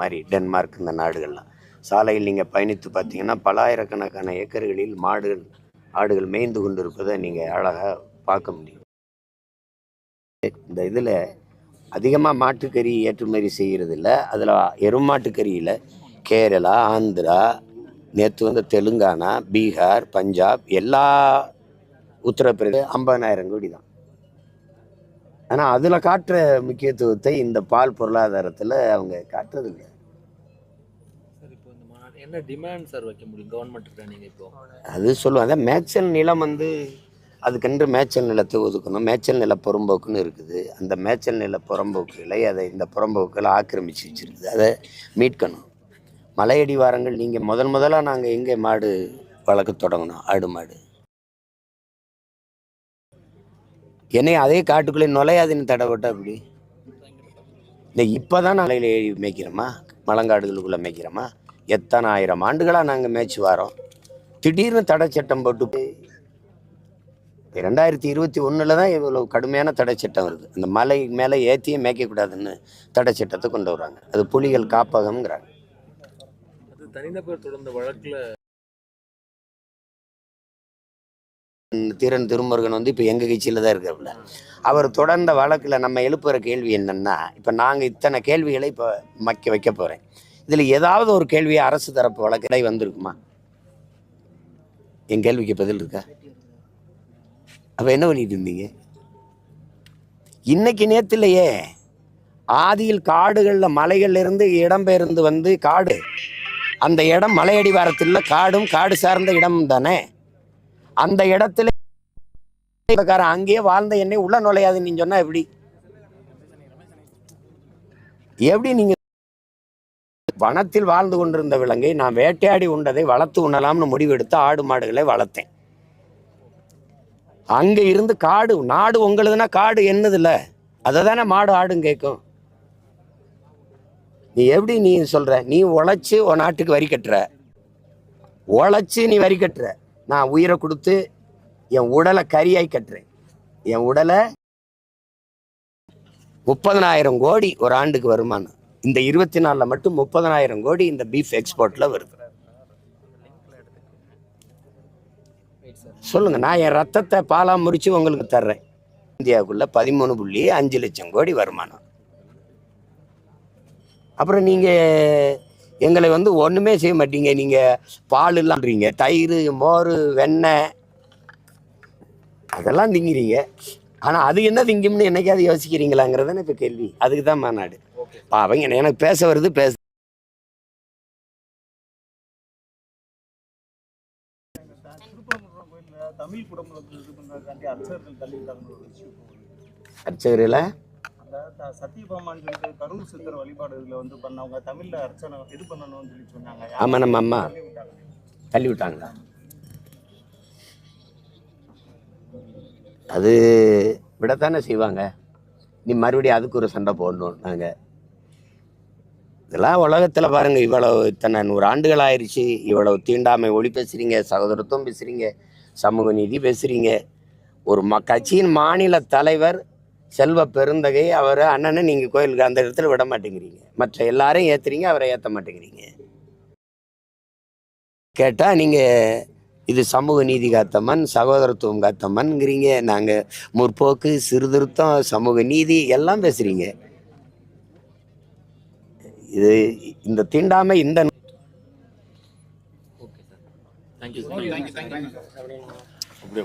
மாதிரி டென்மார்க் இந்த நாடுகள்லாம். சாலையில் நீங்கள் பயணித்து பார்த்தீங்கன்னா பலாயிரக்கணக்கான ஏக்கர்களில் மாடுகள் ஆடுகள் மேய்ந்து கொண்டு இருப்பதை நீங்கள் அழகாக பார்க்க முடியும். இந்த இதில் அதிகமாக மாட்டுக்கறி ஏற்றுமதி செய்கிறதில்ல. இல்லை அதில் எருமாட்டுக்கறியில் கேரளா ஆந்திரா நேற்று வந்து தெலுங்கானா பீகார் பஞ்சாப் எல்லா உத்தரப்பிரதேச ஐம்பதனாயிரம் கோடி தான். ஆனால் அதில் காட்டுற முக்கியத்துவத்தை இந்த பால் பொருளாதாரத்தில் அவங்க காட்டுறதில்லை. என்ன டிமாண்ட் சார் வைக்க முடியும்? கவர்மெண்ட்டுக்கு நீங்கள் இப்போ? அது சொல்லுவாங்க மேய்ச்சல் நிலம் வந்து அதுக்கென்று மேய்ச்சல் நிலத்தை ஒதுக்கணும். மேய்ச்சல் நில புறம்போக்குன்னு இருக்குது. அந்த மேய்ச்சல் நில புறம்போக்குகளை அதை இந்த புறம்போக்குகளை ஆக்கிரமிச்சு வச்சிருக்குது. அதை மீட்கணும். மலையடிவாரங்கள் நீங்கள் முதல் முதலாக நாங்கள் எங்கே மாடு வளர்க்க தொடங்கினோம் ஆடு மாடு. என்னை அதே காட்டுக்குள்ளே நுழையாதுன்னு தடப்பட்ட அப்படி. இந்த இப்போ தான் நாளையில் ஏறி மேய்க்கிறோமா மலங்காடுகளுக்குள்ளே மேய்க்கிறோமா எத்தனை ஆயிரம் ஆண்டுகளாக நாங்கள் மேய்ச்சி வரோம். திடீர்னு தடை சட்டம் போட்டு ரெண்டாயிரத்தி இருபத்தி ஒன்றில் தான் இவ்வளோ கடுமையான தடை சட்டம் வருது. அந்த மலை மேலே ஏற்றியே மேய்க்கக்கூடாதுன்னு தடை சட்டத்தை கொண்டு வர்றாங்க அது புலிகள் காப்பகம்ங்கிறாங்க. தனிநபர் தொடர்ந்த வழக்கில் தீரன் திருமுருகன் வந்து இப்போ எங்கள் கட்சியில் தான் இருக்காப்புல அவர் தொடர்ந்த வழக்கில் நம்ம எழுப்புகிற கேள்வி என்னென்னா இப்போ நாங்கள் இத்தனை கேள்விகளை இப்போ மக்க வைக்க போகிறேன் இதில் ஏதாவது ஒரு கேள்வியை அரசு தரப்பு வழக்கில் வந்திருக்குமா? என் கேள்விக்கு பதில் இருக்கா? அப்போ என்ன பண்ணிட்டு இருந்தீங்க? இன்னைக்கு நேற்றுலையே ஆதியில் காடுகளில் மலைகள்லேருந்து இடம்பெயர்ந்து வந்து காடு. அந்த இடம் மலையடிவாரத்தில் காடும் காடு சார்ந்த இடம் தானே அந்த இடத்துல அங்கேயே வாழ்ந்த என்னை உள்ள நுழையாது நீங்க சொன்னா எப்படி? எப்படி நீங்க வனத்தில் வாழ்ந்து கொண்டிருந்த விலங்கை நான் வேட்டையாடி உண்டதை வளர்த்து உண்ணலாம்னு முடிவெடுத்து ஆடு மாடுகளை வளர்த்தேன். அங்க இருந்து காடு நாடு உங்களுதுன்னா காடு என்னதில்ல அதை தானே மாடு ஆடும் கேட்கும் நீ எப்படி நீ சொல்ற? நீ உழைச்சு உன் நாட்டுக்கு வரி கட்டுற. உழைச்சு நீ வரி கட்டுற. நான் உயிரை கொடுத்து என் உடலை கரியாய் கட்டுறேன். என் உடலை முப்பதனாயிரம் கோடி ஒரு ஆண்டுக்கு வருமானம். இந்த இருபத்தி நாலில் மட்டும் முப்பதனாயிரம் கோடி இந்த பீஃப் எக்ஸ்போர்ட்டில் வருது. சொல்லுங்க நான் என் ரத்தத்தை பாலா முறிச்சு உங்களுக்கு தர்றேன். இந்தியாவுக்குள்ள பதிமூணு புள்ளி அஞ்சு லட்சம் கோடி வருமானம். அப்புறம் நீங்கள் எங்களை வந்து ஒண்ணுமே செய்ய மாட்டீங்க. நீங்க பால் இல்லாமறீங்க தயிர் மோர் வெண்ணெய் அதெல்லாம் திங்கிறீங்க. ஆனா அது என்ன திங்கும்னு என்னைக்காவது யோசிக்கிறீங்களாங்கிறதானே இப்ப கேள்வி. அதுக்கு தான் மாநாடு. அவங்க எனக்கு பேச வருது பேச தமிழ் அர்ச்சகர்கள்? அந்த சத்தியபாமான்னு சொல்லிட்டு கரூர் சித்தர் வழிபாடு இதுல வந்து பண்ணவங்க தமிழ்ல அர்ச்சனை இது பண்ணணும்னு சொல்லி சொன்னாங்க. ஆமா நம்ம அம்மா தள்ளி விட்டாங்க. தள்ளி விட்டாங்களா? அது விடத்தானே செய்வாங்க. நீ மறுபடியும் அதுக்கு ஒரு சண்டை போடணும் நாங்கள் இதெல்லாம் உலகத்தில் பாருங்க இவ்வளவு இத்தனை நூறு ஆண்டுகள் ஆயிடுச்சு இவ்வளவு தீண்டாமை ஒளி பேசுறீங்க சகோதரத்துவம் பேசுறீங்க சமூக நீதி பேசுறீங்க. ஒரு ம கட்சியின் மாநில தலைவர் செல்வ பெருந்தகை அவர் அண்ணனை நீங்கள் கோயிலுக்கு அந்த இடத்துல விட மாட்டேங்கிறீங்க. மற்ற எல்லாரையும் ஏற்றுறீங்க அவரை ஏற்ற மாட்டேங்கிறீங்க. கேட்டால் நீங்கள் இது சமூக நீதி காத்தம்மன் சகோதரத்துவம் காத்தம்மன்ங்கிறீங்க. நாங்கள் முற்போக்கு சீர்திருத்தம் சமூக நீதி எல்லாம் பேசுகிறீங்க இது இந்த தீண்டாமை இந்த அப்படியே